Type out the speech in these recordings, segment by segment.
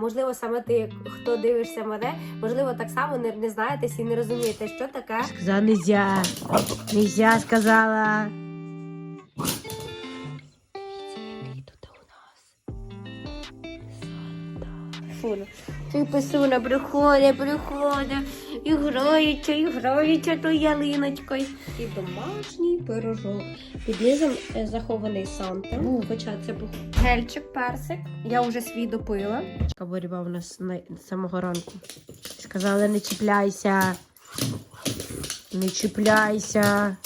Можливо, саме ти, хто дивишся мене, можливо, так само не, не знаєтесь і не розумієте, що таке. Сказала нельзя. Нельзя сказала. Фуна. Ти писуна приходить, приходить, і грається, і грається то ялиночкою. І домашній пирожок. Під низом е, захований Санта. Хоча це був гельчик, персик. Я вже свій допила. Боротьба в нас на з самого ранку. Сказали, не чіпляйся. Не чіпляйся.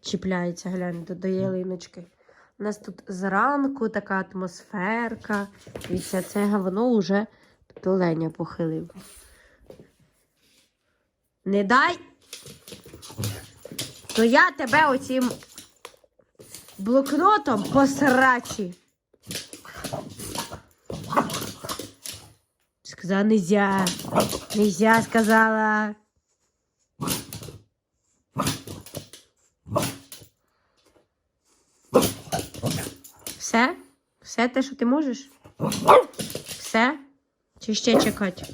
Чіпляється, глянь, до, до ялиночки. У нас тут зранку така атмосферка. І це, говно вже оленя похилив. Не дай. То я тебе оцім блокнотом по срачі. Сказала, нельзя. Нельзя, сказала. Все? Все те, що ти можеш? Все? Чи ще чекати?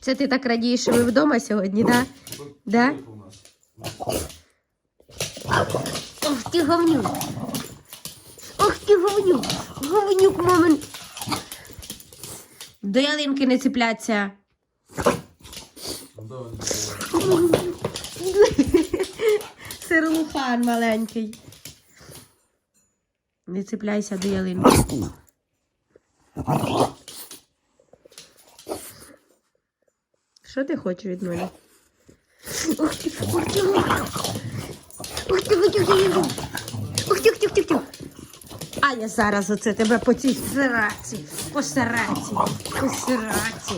Це ти так радієш, що ви вдома сьогодні, да? Да? Ох ти говнюк. Ох ти говнюк. Говнюк, мамин. До ялинки не цепляться. Сирлухан маленький. Не цепляйся до ялинки. Що ти хочеш від мене? Ух ти, ух ти, ух ти. Ух ти, ух ти, ух ти, ух ти. Ух. А я зараз оце тебе по цій сраці, по сраці, по сраці.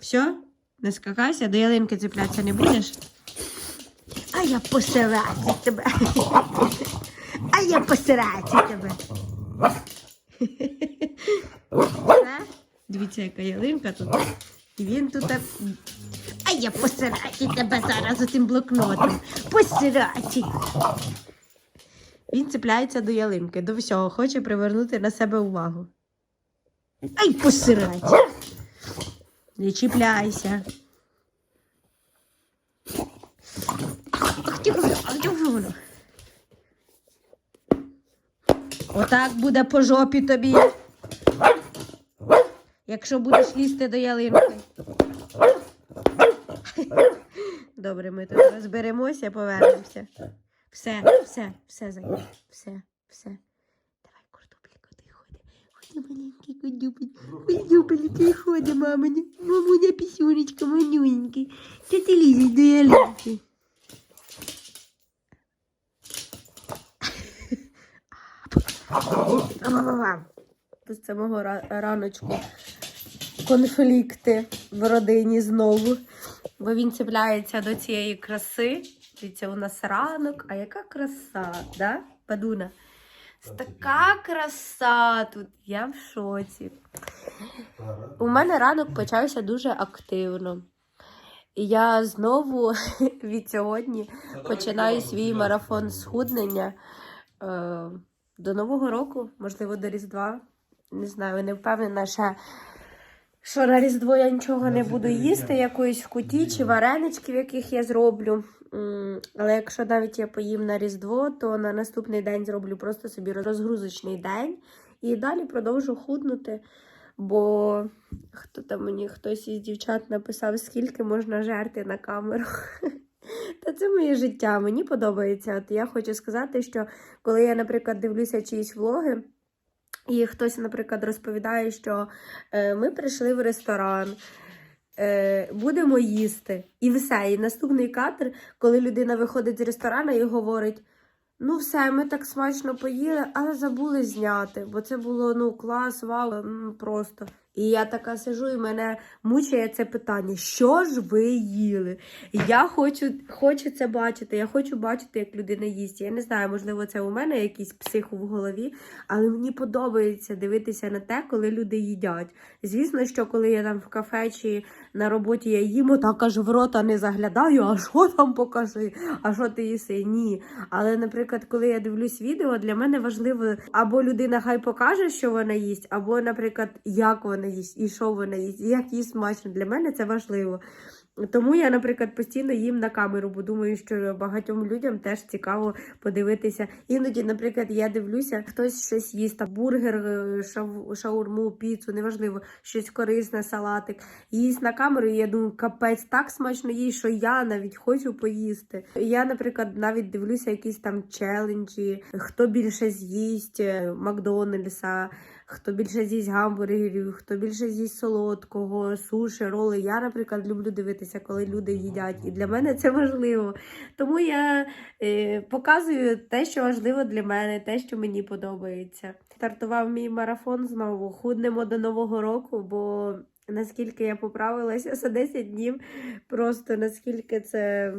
Все? Не скакайся, до ялинки цеплятися не будеш? А я по сраці тебе. А я по сраці тебе. Дивіться, яка ялинка тут. І він тут. А я по сраці тебе зараз отим блокнотом. По. Він цепляється до ялинки, до всього, хоче привернути на себе увагу. Ай, посирать. Не чіпляйся. Ах ти воно, ах ти воно. Отак буде по жопі тобі. Якщо будеш лізти до ялинки. Добре, ми тут розберемося, повернемося. Все, все, все, зайде. Все, все. Давай, картопелька, ти ходи. Ходи, маленький кудюпель. Кудюпель, ти ходи, маминя. Мамуня пісюнечка, манюнький. Що ти лізеш до ялинки? З самого раночку конфлікти в родині знову. Бо він цепляється до цієї краси. Дивіться, у нас ранок, а яка краса, да, Падуна? Така краса тут, я в шоці. У мене ранок почався дуже активно. І я знову від сьогодні починаю свій марафон схуднення е, до Нового року, можливо, до Різдва. Не знаю, не впевнена ще, що на Різдво я нічого не буду їсти, якоїсь в куті чи вареничків, яких я зроблю. Але якщо навіть я поїм на Різдво, то на наступний день зроблю просто собі розгрузочний день і далі продовжу худнути. Бо хто там мені хтось із дівчат написав, скільки можна жерти на камеру. Та це моє життя, мені подобається. От я хочу сказати, що коли я, наприклад, дивлюся чиїсь влоги, і хтось, наприклад, розповідає, що е, ми прийшли в ресторан, е, будемо їсти, і все. І наступний кадр, коли людина виходить з ресторану і говорить: ну все, ми так смачно поїли, але забули зняти, бо це було ну клас, вау, просто. І я така сижу, і мене мучає це питання: що ж ви їли? Я хочу, хочу це бачити, я хочу бачити, як людина їсть. Я не знаю, можливо, це у мене якийсь псих в голові, але мені подобається дивитися на те, коли люди їдять. Звісно, що коли я там в кафе чи на роботі я їм, так аж в рота не заглядаю, а що там покажи, а що ти їси? Ні. Але, наприклад, коли я дивлюсь відео, для мене важливо або людина хай покаже, що вона їсть, або, наприклад, як вона їсть, і що вона їсть, і як їй смачно. Для мене це важливо. Тому я, наприклад, постійно їм на камеру, бо думаю, що багатьом людям теж цікаво подивитися. Іноді, наприклад, я дивлюся, хтось щось їсть, там бургер, е, шав, шаурму, піцу, неважливо, щось корисне, салатик. Їсть на камеру, і я думаю, капець так смачно їсть, що я навіть хочу поїсти. Я, наприклад, навіть дивлюся якісь там челенджі, хто більше з'їсть е, Макдональдса. Хто більше з'їсть гамбургерів, хто більше з'їсть солодкого, суші, роли. Я, наприклад, люблю дивитися, коли люди їдять. І для мене це важливо. Тому я е, показую те, що важливо для мене, те, що мені подобається. Стартував мій марафон знову. Худнемо до Нового року, бо наскільки я поправилася за 10 днів, просто наскільки це.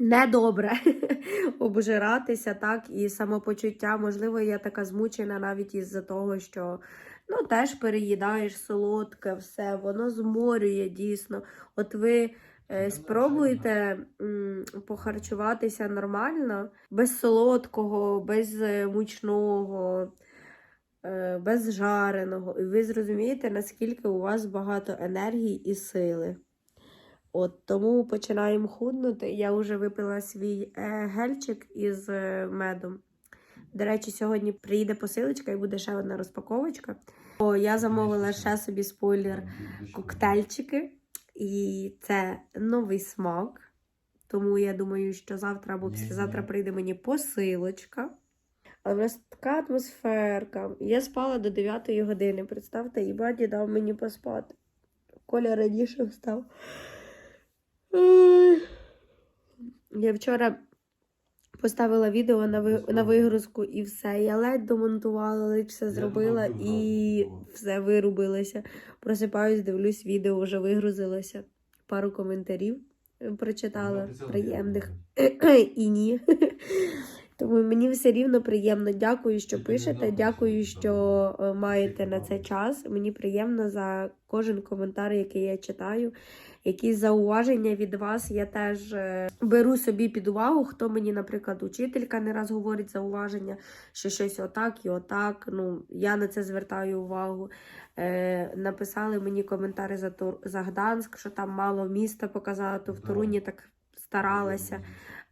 Недобре обжиратися, так, і самопочуття. Можливо, я така змучена навіть із-за того, що ну, теж переїдаєш солодке, все, воно зморює дійсно. От ви е, спробуйте м, похарчуватися нормально, без солодкого, без е, мучного, е, без жареного. І ви зрозумієте, наскільки у вас багато енергії і сили. От тому починаємо худнути. Я вже випила свій е, гельчик із е, медом. До речі, сьогодні приїде посилочка і буде ще одна розпаковочка. О, я замовила ще собі спойлер коктейльчики, і це новий смак. Тому я думаю, що завтра або післязавтра прийде мені посилочка. Але в нас така атмосферка. Я спала до 9 години. Представте, і баді дав мені поспати. Коля раніше встав. Я вчора поставила відео на, ви... на вигрузку і все. Я ледь домонтувала, ледь все зробила і все вирубилося. Просипаюсь, дивлюсь, відео вже вигрузилося. Пару коментарів е, прочитала приємних і ні. Тому мені все рівно приємно. Дякую, що пишете. Дякую, що маєте на це час. Мені приємно за кожен коментар, який я читаю. Якісь зауваження від вас я теж е, беру собі під увагу. Хто мені, наприклад, учителька не раз говорить зауваження, що щось отак і отак. Ну, я на це звертаю увагу. Е, написали мені коментарі за, Тур... за Гданськ, що там мало міста показати, то в Торуні так старалася.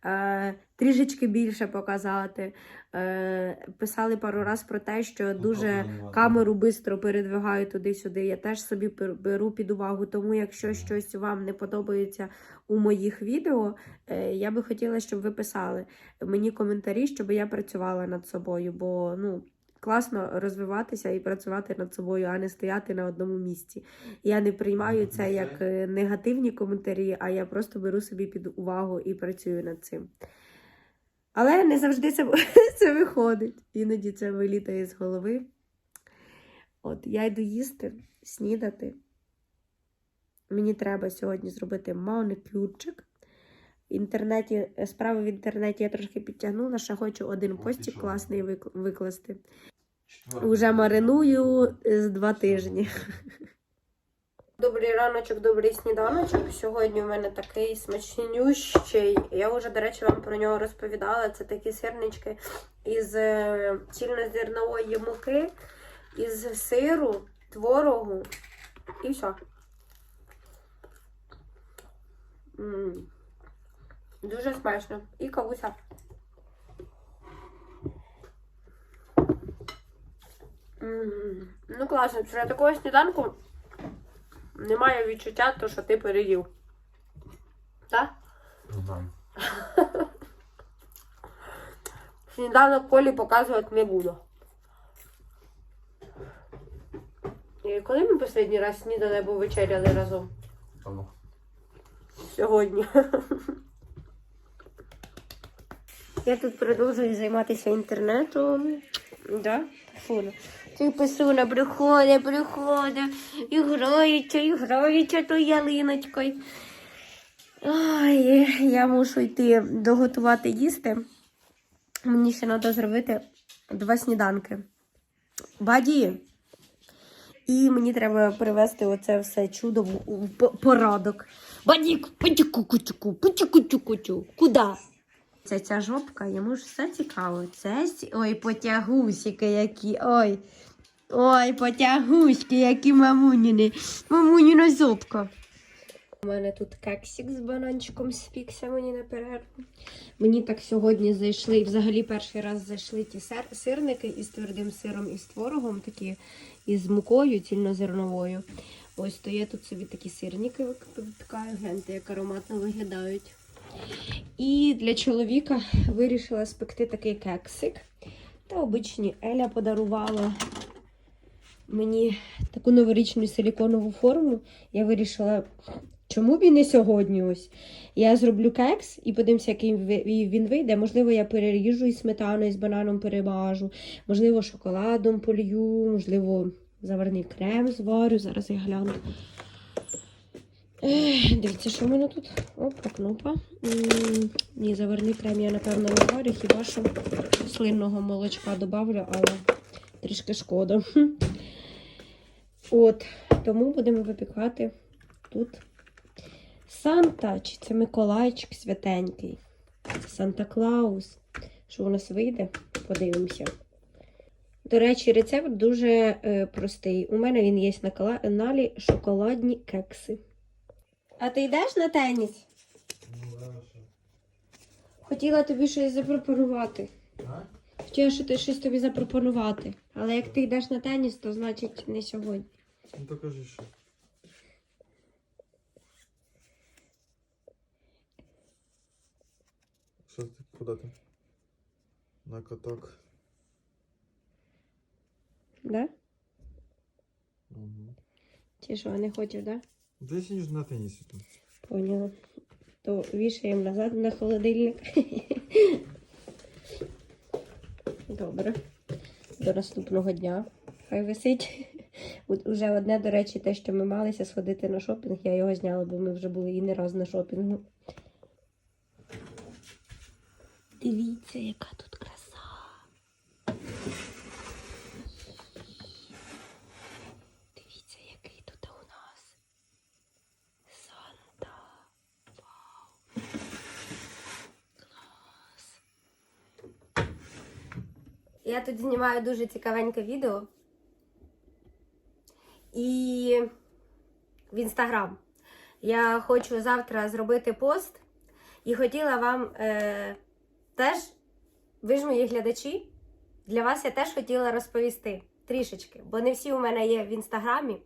Е, трішечки більше показати. Е, писали пару раз про те, що дуже камеру швидко передвигаю туди-сюди. Я теж собі беру під увагу. Тому, якщо щось вам не подобається у моїх відео, е, я би хотіла, щоб ви писали мені коментарі, щоб я працювала над собою. Бо ну. Класно розвиватися і працювати над собою, а не стояти на одному місці. Я не приймаю це як е, негативні коментарі, а я просто беру собі під увагу і працюю над цим. Але не завжди це, це виходить. Іноді це вилітає з голови. От, я йду їсти, снідати. Мені треба сьогодні зробити маникюрчик. В інтернеті, справи в інтернеті я трошки підтягнула, ще хочу один постік класний викласти. Четвертий. Уже мариную з два тижні. Добрий раночок, добрий сніданочок. Сьогодні у мене такий смачнющий. Я вже, до речі, вам про нього розповідала. Це такі сирнички із е, цільнозернової муки, із сиру, творогу і все. М. Дуже смачно. І кавуся. Ну, класно, після такого сніданку немає відчуття, то, що ти переїв. Так? Ну, да. Сніданок Колі показувати не буду. І коли ми останній раз снідали або вечеряли разом? Тому. Сьогодні. Я тут продовжую займатися інтернетом. Да? телефону. Цей писуна приходить, приходить, і грається, і грається тою ялиночкою. Ой, я мушу йти доготувати їсти. Мені ще треба зробити два сніданки. Баді. І мені треба привезти оце все чудо в, в по- порядок. Бадік, путюку-кутюку, путюку-кутюку. Куди? Це ця жопка, йому ж все цікаво. Це ой, потягусики які. Ой. Ой, потягуськи, які мамуніни. Мамуніна зубка. У мене тут кексик з бананчиком спікся мені на перерву. Мені так сьогодні зайшли, і взагалі перший раз зайшли ті сир- сирники із твердим сиром і з творогом, такі із мукою цільнозерновою. Ось то я тут собі такі сирники випікаю, гляньте, як ароматно виглядають. І для чоловіка вирішила спекти такий кексик. Та обичні Еля подарувала мені таку новорічну силіконову форму. Я вирішила, чому б і не сьогодні ось. Я зроблю кекс і подивимося, який він вийде. Можливо, я переріжу із сметаною, з бананом перемажу, можливо, шоколадом полью, можливо, заварний крем зварю. Зараз я гляну. Дивіться, що в мене тут? Опа, кнопа. Ні, заварний крем я, напевно, не варю, хіба що слинного молочка добавлю, але трішки шкода. От, тому будемо випікати тут Санта, чи це Миколайчик святенький. Санта Клаус. Що у нас вийде? Подивимося. До речі, рецепт дуже е, простий. У мене він є на каналі шоколадні кекси. А ти йдеш на теніс? Хотіла тобі щось запропонувати. Хотіла що ти щось тобі запропонувати. Але як ти йдеш на теніс, то значить не сьогодні. Ну то кажи що. Що ти куди ти? На каток. Да? Угу. Чи що, не хочеш, да? Ти сидиш на тенісі тут. Поняла. То вішаємо назад на холодильник. Добре. До наступного дня. Хай висить. Уже одне, до речі, те, що ми малися сходити на шопінг, я його зняла, бо ми вже були і не раз на шопінгу. Дивіться, яка тут краса. Дивіться, який тут у нас Санта. Вау. Клас. Я тут знімаю дуже цікавеньке відео. І в інстаграм. Я хочу завтра зробити пост і хотіла вам е, теж, ви ж мої глядачі, для вас я теж хотіла розповісти трішечки, бо не всі у мене є в інстаграмі.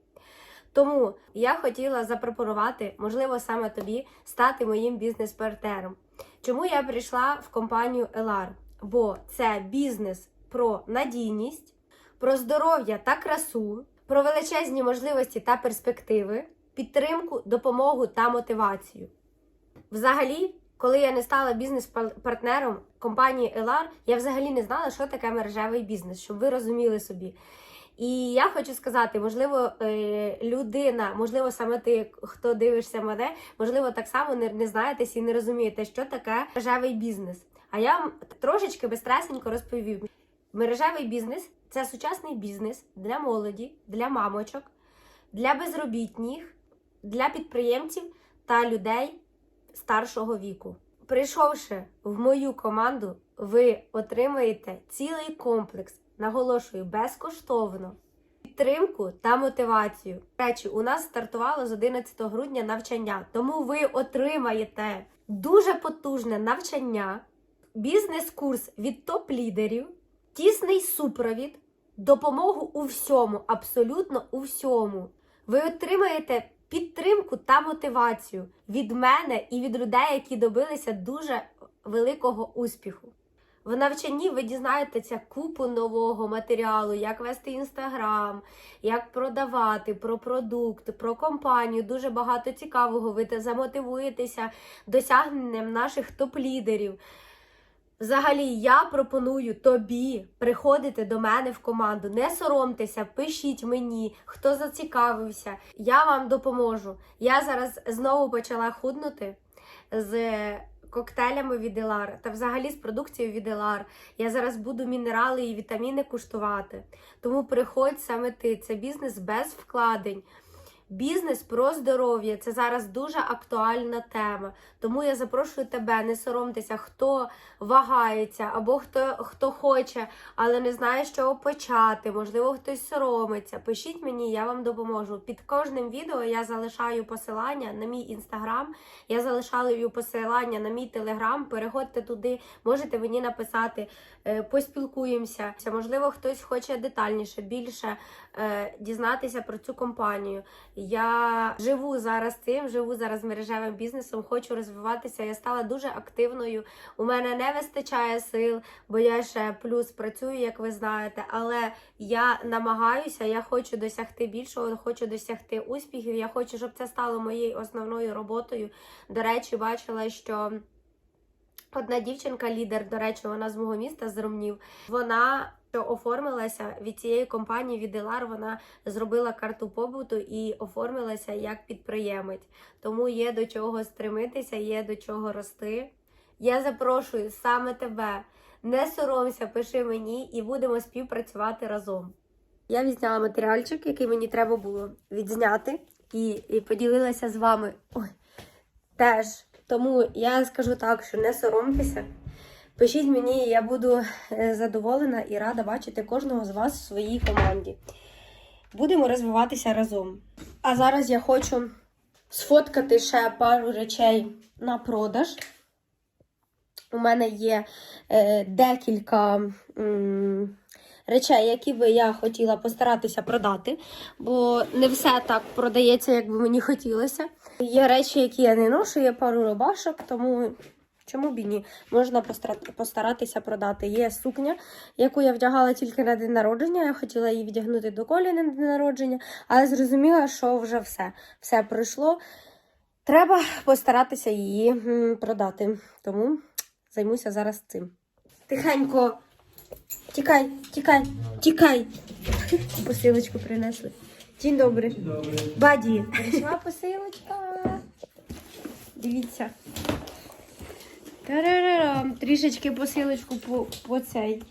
Тому я хотіла запропонувати, можливо, саме тобі стати моїм бізнес-партнером. Чому я прийшла в компанію Елар? Бо це бізнес про надійність, про здоров'я та красу, про величезні можливості та перспективи, підтримку, допомогу та мотивацію. Взагалі, коли я не стала бізнес-партнером компанії Елар, я взагалі не знала, що таке мережевий бізнес, щоб ви розуміли собі. І я хочу сказати, можливо, е, людина, можливо, саме ти, хто дивишся мене, можливо, так само не, не знаєтесь і не розумієте, що таке мережевий бізнес. А я вам трошечки безстресенько розповім. Мережевий бізнес це сучасний бізнес для молоді, для мамочок, для безробітних, для підприємців та людей старшого віку. Прийшовши в мою команду, ви отримаєте цілий комплекс, наголошую, безкоштовно. Підтримку та мотивацію. Речі, у нас стартувало з 11 грудня навчання, тому ви отримаєте дуже потужне навчання, бізнес-курс від топ-лідерів, тісний супровід, допомогу у всьому, абсолютно у всьому. Ви отримаєте підтримку та мотивацію від мене і від людей, які добилися дуже великого успіху. В навчанні ви дізнаєтеся купу нового матеріалу, як вести інстаграм, як продавати, про продукт, про компанію. Дуже багато цікавого. Ви те замотивуєтеся досягненням наших топ-лідерів. Взагалі, я пропоную тобі приходити до мене в команду. Не соромтеся, пишіть мені, хто зацікавився. Я вам допоможу. Я зараз знову почала худнути з коктейлями від Елар та взагалі з продукцією від Елар. Я зараз буду мінерали і вітаміни куштувати. Тому приходь саме ти. Це бізнес без вкладень. Бізнес про здоров'я це зараз дуже актуальна тема. Тому я запрошую тебе, не соромтеся, хто вагається або хто, хто хоче, але не знає, з чого почати. Можливо, хтось соромиться. Пишіть мені, я вам допоможу. Під кожним відео я залишаю посилання на мій інстаграм. Я залишаю посилання на мій телеграм. Переходьте туди, можете мені написати, е, поспілкуємося. Можливо, хтось хоче детальніше, більше е, дізнатися про цю компанію. Я живу зараз цим, живу зараз мережевим бізнесом, хочу розвиватися. Я стала дуже активною. У мене не вистачає сил, бо я ще плюс працюю, як ви знаєте. Але я намагаюся, я хочу досягти більшого, хочу досягти успіхів. Я хочу, щоб це стало моєю основною роботою. До речі, бачила, що. Одна дівчинка, лідер, до речі, вона з мого міста з Ромнів. Вона оформилася від цієї компанії від Елар, вона зробила карту побуту і оформилася як підприємець. Тому є до чого стремитися, є до чого рости. Я запрошую саме тебе. Не соромся, пиши мені і будемо співпрацювати разом. Я відзняла матеріальчик, який мені треба було відзняти, і, і поділилася з вами ой, теж. Тому я скажу так, що не соромтеся. Пишіть мені, я буду е, задоволена і рада бачити кожного з вас в своїй команді. Будемо розвиватися разом. А зараз я хочу сфоткати ще пару речей на продаж. У мене є е, декілька м, речей, які би я хотіла постаратися продати, бо не все так продається, як би мені хотілося. Є речі, які я не ношу, є пару рубашок, тому чому б і ні? Можна постаратися продати. Є сукня, яку я вдягала тільки на день народження. Я хотіла її вдягнути до колі на день народження, але зрозуміла, що вже все. Все пройшло. Треба постаратися її продати. Тому займуся зараз цим. Тихенько. Тікай, тікай, тікай. Посилочку принесли. День добрий. Баді. Прийшла посилочка. Дивіться. Тарарарам. Трішечки посилочку по, по цей.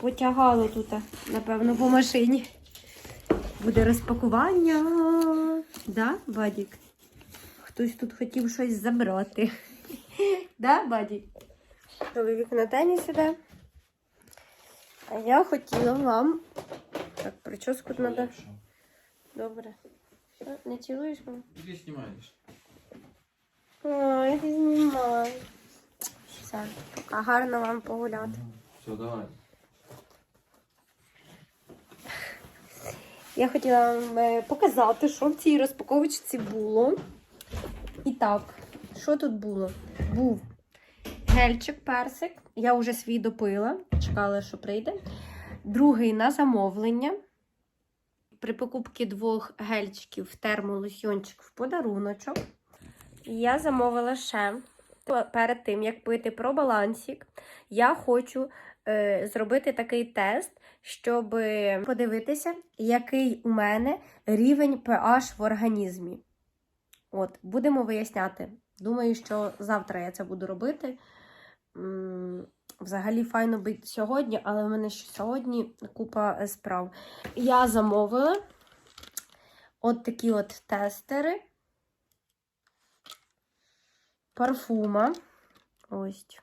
Потягало тут, напевно, по машині. Буде розпакування. Да, Бадік? Хтось тут хотів щось забрати. Да, Бадік? Чоловік на теніс іде. А я хотіла вам. Так, прическу треба. Добре. Що, не цілуєш мене? Ты снимаешь. Ой, ти знімай. Все, пока гарно вам погуляти. Все, давай. Я хотіла вам е, показати, що в цій розпаковочці було. І так, що тут було? Був гельчик персик. Я вже свій допила, чекала, що прийде. Другий на замовлення. При покупці двох гельчиків термолосьйончик в подаруночок. Я замовила ще перед тим, як пити про балансік, я хочу е, зробити такий тест, щоб подивитися, який у мене рівень pH в організмі. От, будемо виясняти. Думаю, що завтра я це буду робити. Взагалі файно би сьогодні, але в мене ще сьогодні купа е, справ. Я замовила от такі от тестери. Парфума. Ось.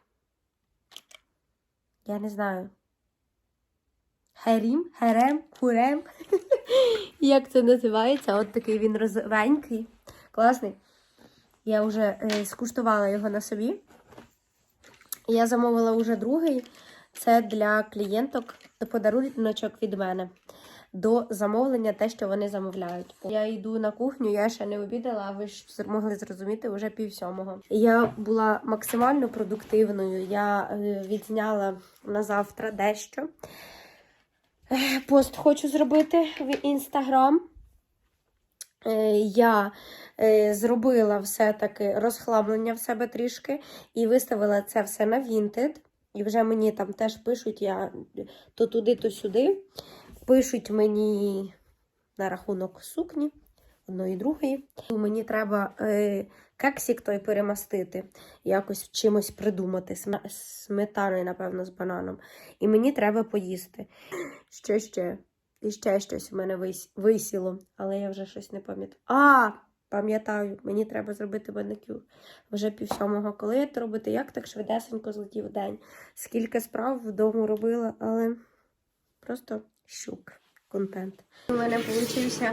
Я не знаю. Херім, херем, хурем. Як це називається? От такий він розовенький. Класний. Я вже е, скуштувала його на собі. Я замовила вже другий. Це для клієнток подаруночок від мене. До замовлення те, що вони замовляють. Я йду на кухню, я ще не обідала, а ви ж могли зрозуміти вже пів сьомого. Я була максимально продуктивною. Я е, відзняла на завтра дещо. Е, Пост хочу зробити в інстаграм. Е, Я зробила все-таки розхламлення в себе трішки і виставила це все на Vinted. І вже мені там теж пишуть, я то туди, то сюди. Пишуть мені на рахунок сукні одної другої. Мені треба е, кексик той перемастити, якось чимось придумати. Сме- Сметаною, напевно, з бананом. І мені треба поїсти. Ще ще. І ще щось у мене вис- висіло, але я вже щось не пам'ятаю. А! Пам'ятаю, мені треба зробити маникюр. Вже пів сьомого. Коли я це робити? Як так швидесенько злетів день? Скільки справ вдома робила, але просто щук контент. У мене вийшов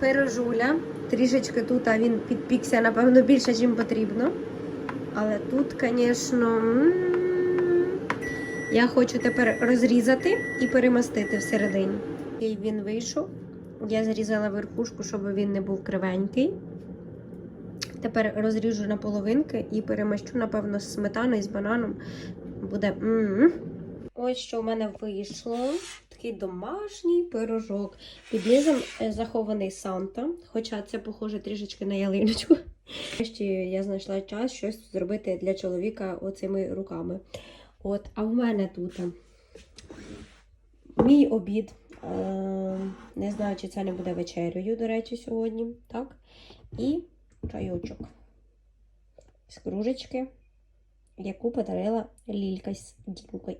пирожуля. Трішечки тут а він підпікся, напевно, більше, ніж потрібно. Але тут, звісно, я хочу тепер розрізати і перемастити всередині. І він вийшов. Я зрізала верхушку, щоб він не був кривенький. Тепер розріжу на половинки і перемащу, напевно, з сметаною, з бананом. Буде. м Ось що в мене вийшло. Такий домашній пирожок. Під низом е, захований Санта, хоча це похоже трішечки на ялиночку. Нарешті я знайшла час щось зробити для чоловіка оцими руками. От, а в мене тут мій обід. Е, Не знаю, чи це не буде вечерею, до речі, сьогодні. Так? І чайочок з кружечки, яку подарила Лілька з Дімкою.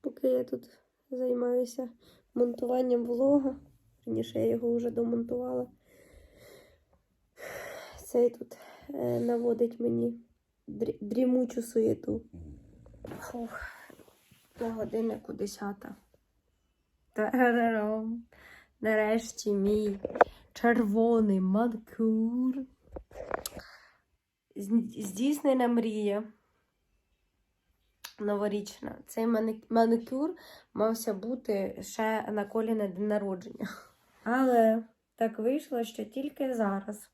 Поки я тут займаюся монтуванням влога, раніше я його вже домонтувала. Цей тут е, наводить мені дрімучу суєту. Фух, на годиннику 10. Тарарарам. Нарешті мій червоний манкюр. З- Здійснена мрія новорічна. Цей мани- маникюр мався бути ще на колі на день народження. Але так вийшло, що тільки зараз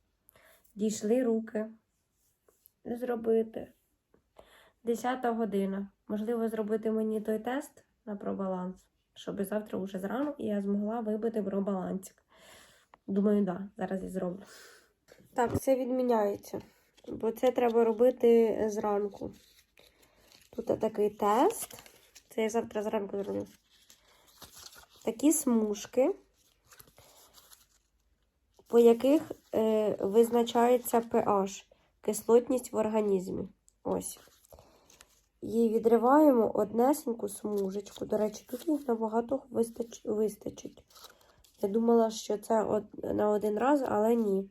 дійшли руки зробити. 10 година. Можливо, зробити мені той тест на пробаланс, щоб завтра уже зранку я змогла вибити пробалансик. Думаю, так, да, зараз і зроблю. Так, це відміняється, бо це треба робити зранку. Тут такий тест. Це я завтра зранку зроблю. Такі смужки, по яких е, визначається pH, кислотність в організмі. Ось. Її відриваємо однесеньку смужечку. До речі, тут їх набагато вистач... вистачить. Я думала, що це од... на один раз, але ні.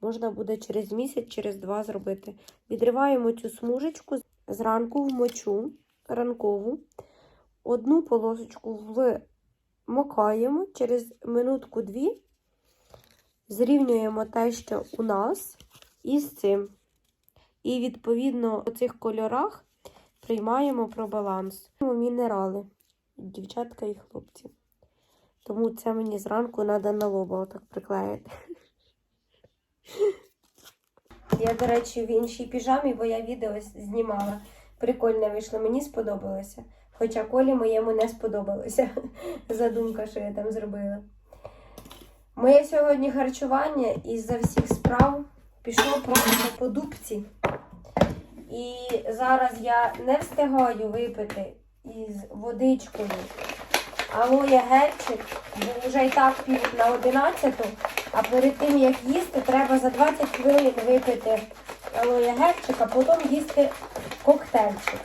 Можна буде через місяць, через два зробити. Відриваємо цю смужечку зранку в мочу ранкову. Одну полосочку вмокаємо через минутку-дві, зрівнюємо те, що у нас, із цим. І, відповідно, у цих кольорах приймаємо пробаланс. Мінерали, дівчатка і хлопці. Тому це мені зранку треба на лоба отак приклеїти. Я, до речі, в іншій піжамі, бо я відео знімала. Прикольно вийшло, мені сподобалося. Хоча колі моєму не сподобалося. Задумка, що я там зробила. Моє сьогодні харчування із-за всіх справ пішло просто по дубці. І зараз я не встигаю випити із водичкою алоє гельчик, бо вже і так пів на 11, а перед тим як їсти, треба за 20 хвилин випити алоє гельчик, а потім їсти коктейльчик.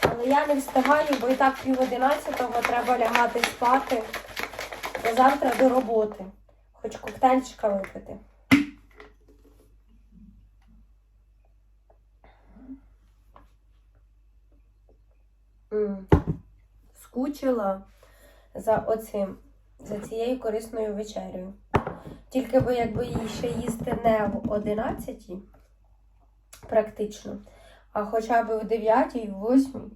Але я не встигаю, бо і так пів 11 треба лягати спати завтра до роботи. хоч коктейльчика випити. Скучила за оцим, за цією корисною вечерею. Тільки би якби її ще їсти не в 11 практично, а хоча б в 9 в 8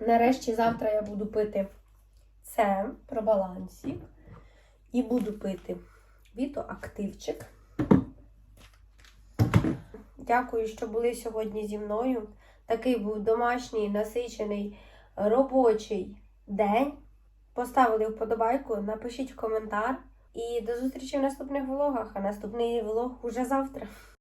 Нарешті завтра я буду пити це про балансі. І буду пити вітоактивчик. Дякую, що були сьогодні зі мною. Такий був домашній, насичений робочий день. Поставили вподобайку, напишіть коментар. І до зустрічі в наступних влогах. А наступний влог уже завтра.